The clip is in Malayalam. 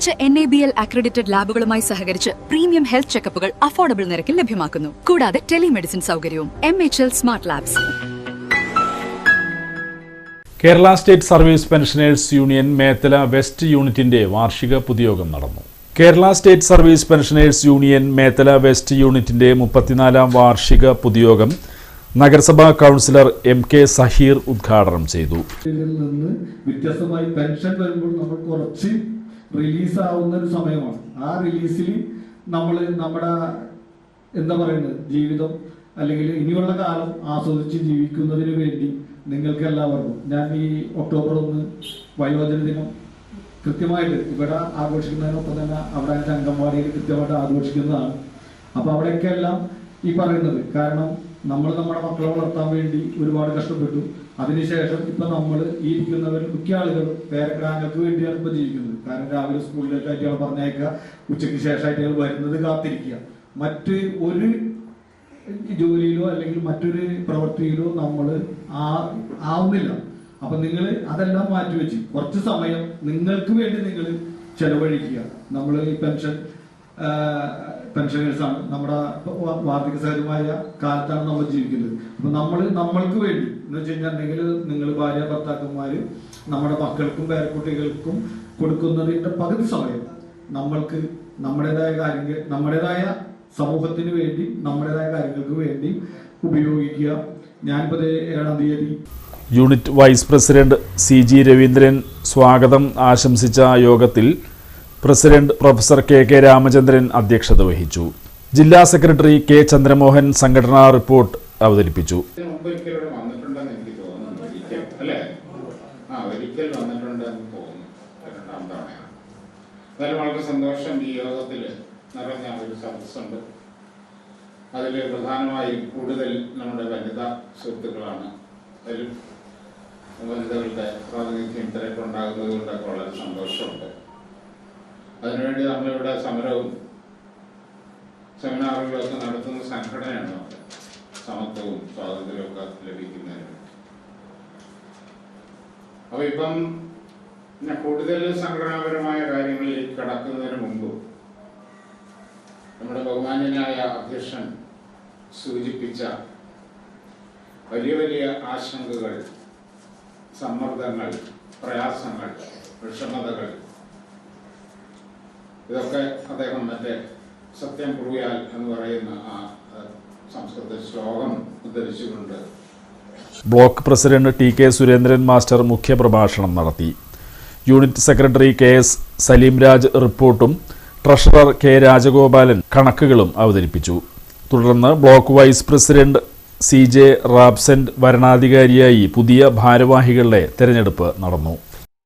മികച്ച N A B L accredited ലാബുകളുമായി സഹകരിച്ച് പ്രീമിയം ഹെൽത്ത് ചെക്കപ്പുകൾ അഫോർഡബിൾ നിരക്കിൽ ലഭ്യമാക്കുന്നു. കൂടാതെ ടെലിമെഡിസിൻ സൗകര്യവും M H L smart labs Kerala state service pensioners union Methala west യൂണിറ്റിന്റെ വാർഷിക പൊതുയോഗം നടന്നു. Kerala state service pensioners union Methala west യൂണിറ്റിന്റെ മുപ്പത്തിനാലാം വാർഷിക പൊതുയോഗം നഗരസഭാ കൗൺസിലർ എം കെ സഹീർ ഉദ്ഘാടനം ചെയ്തു. ഇതിൽ നിന്ന് വ്യത്യസ്തമായി പെൻഷൻ വരുമ്പോൾ നമ്മൾ കുറച്ച് റിലീസ് ആവുന്ന ഒരു സമയമാണ്. ആ റിലീസിൽ നമ്മൾ നമ്മുടെ എന്താ പറയുന്നത് ജീവിതം അല്ലെങ്കിൽ ഇനിയുള്ള കാലം ആസ്വദിച്ച് ജീവിക്കുന്നതിന് വേണ്ടി നിങ്ങൾക്ക് എല്ലാവർക്കും ഞാൻ ഈ ഒക്ടോബർ ഒന്ന് വയോജന ദിനം കൃത്യമായിട്ട് ഇവിടെ ആഘോഷിക്കുന്നതിനൊപ്പം തന്നെ അവിടെ അംഗൻവാടിയിൽ കൃത്യമായിട്ട് ആഘോഷിക്കുന്നതാണ്. അപ്പൊ അവിടെയൊക്കെ എല്ലാം ഈ പറയുന്നത്. കാരണം നമ്മൾ നമ്മുടെ മക്കളെ വളർത്താൻ വേണ്ടി ഒരുപാട് കഷ്ടപ്പെട്ടു. അതിനുശേഷം ഇപ്പൊ നമ്മൾ ഈ ഇരിക്കുന്നവർ മിക്ക ആളുകളും പേരക്കിടാങ്ങൾക്ക് വേണ്ടിയാണ് ഇപ്പൊ ജീവിക്കുന്നത്. കാരണം രാവിലെ സ്കൂളിലേക്ക് ആയിട്ട് പറഞ്ഞേക്കുക ഉച്ചയ്ക്ക് ശേഷമായിട്ട് അയാൾ വരുന്നത് കാത്തിരിക്കുക. മറ്റ് ഒരു ജോലിയിലോ അല്ലെങ്കിൽ മറ്റൊരു പ്രവൃത്തിയിലോ നമ്മൾ ആ ആവുന്നില്ല. അപ്പൊ നിങ്ങൾ അതെല്ലാം മാറ്റിവെച്ച് കുറച്ച് സമയം നിങ്ങൾക്ക് വേണ്ടി നിങ്ങൾ ചെലവഴിക്കുക. നമ്മൾ ഈ പെൻഷൻ പെൻഷനേഴ്സ് ആണ് നമ്മുടെ വാർദ്ധക്യ സഹജമായ കാലത്താണ് നമ്മൾ ജീവിക്കുന്നത്. അപ്പൊ നമ്മൾ നമ്മൾക്ക് വേണ്ടി എന്ന് വെച്ച് കഴിഞ്ഞിട്ടുണ്ടെങ്കിൽ നിങ്ങൾ ഭാര്യ ഭർത്താക്കന്മാര് നമ്മുടെ മക്കൾക്കും പേരക്കുട്ടികൾക്കും കൊടുക്കുന്നതിന്റെ പകുതി സമയം നമ്മൾക്ക് നമ്മുടേതായ കാര്യങ്ങൾ നമ്മുടേതായ സമൂഹത്തിന് വേണ്ടി നമ്മുടേതായ കാര്യങ്ങൾക്ക് വേണ്ടി ഉപയോഗിക്കുക. ഞാനിപ്പോ ഏഴാം തീയതി unit vice president C G Raveendran സ്വാഗതം ആശംസിച്ച യോഗത്തിൽ president professor K K Ramachandran അധ്യക്ഷത വഹിച്ചു. ജില്ലാ സെക്രട്ടറി കെ ചന്ദ്രമോഹൻ സംഘടനാ റിപ്പോർട്ട് അവതരിപ്പിച്ചു. വളരെ സന്തോഷം ഈ യോഗത്തിൽ നിറഞ്ഞ ഒരു സദസ്സുണ്ട്. അതിൽ പ്രധാനമായും കൂടുതൽ നമ്മുടെ വനിതാ സുഹൃത്തുക്കളാണ്. അതിൽ വനിതകളുടെ പ്രാതിനിധ്യം തിരക്കുണ്ടാകുന്നത് കൊണ്ടൊക്കെ വളരെ സന്തോഷമുണ്ട്. അതിനുവേണ്ടി നമ്മളിവിടെ സമരവും സെമിനാറുകളൊക്കെ നടത്തുന്ന സംഘടനയാണ് സമത്വവും സ്വാതന്ത്ര്യവും ഒക്കെ ലഭിക്കുന്നതിന്. അപ്പൊ ഇപ്പം ഞാൻ കൂടുതൽ സംഘടനാപരമായ കാര്യങ്ങളിൽ കടക്കുന്നതിന് മുമ്പ് നമ്മുടെ ബഹുമാന്യനായ അധ്യക്ഷൻ സൂചിപ്പിച്ച വലിയ വലിയ ആശങ്കകൾ സമ്മർദ്ദങ്ങൾ പ്രയാസങ്ങൾ വിഷമതകൾ ഇതൊക്കെ അദ്ദേഹം മറ്റേ സത്യം കുറിയാൽ എന്ന് പറയുന്ന ആ സംസ്കൃത ശ്ലോകം ഉദ്ധരിച്ചുകൊണ്ട് block president T K Surendran master മുഖ്യപ്രഭാഷണം നടത്തി. Unit secretary K S Salimraj റിപ്പോർട്ടും ട്രഷറർ കെ രാജഗോപാലൻ കണക്കുകളും അവതരിപ്പിച്ചു. തുടർന്ന് block vice president C J റാബ്സെന്റ് വരണാധികാരിയായി പുതിയ ഭാരവാഹികളുടെ തെരഞ്ഞെടുപ്പ് നടന്നു.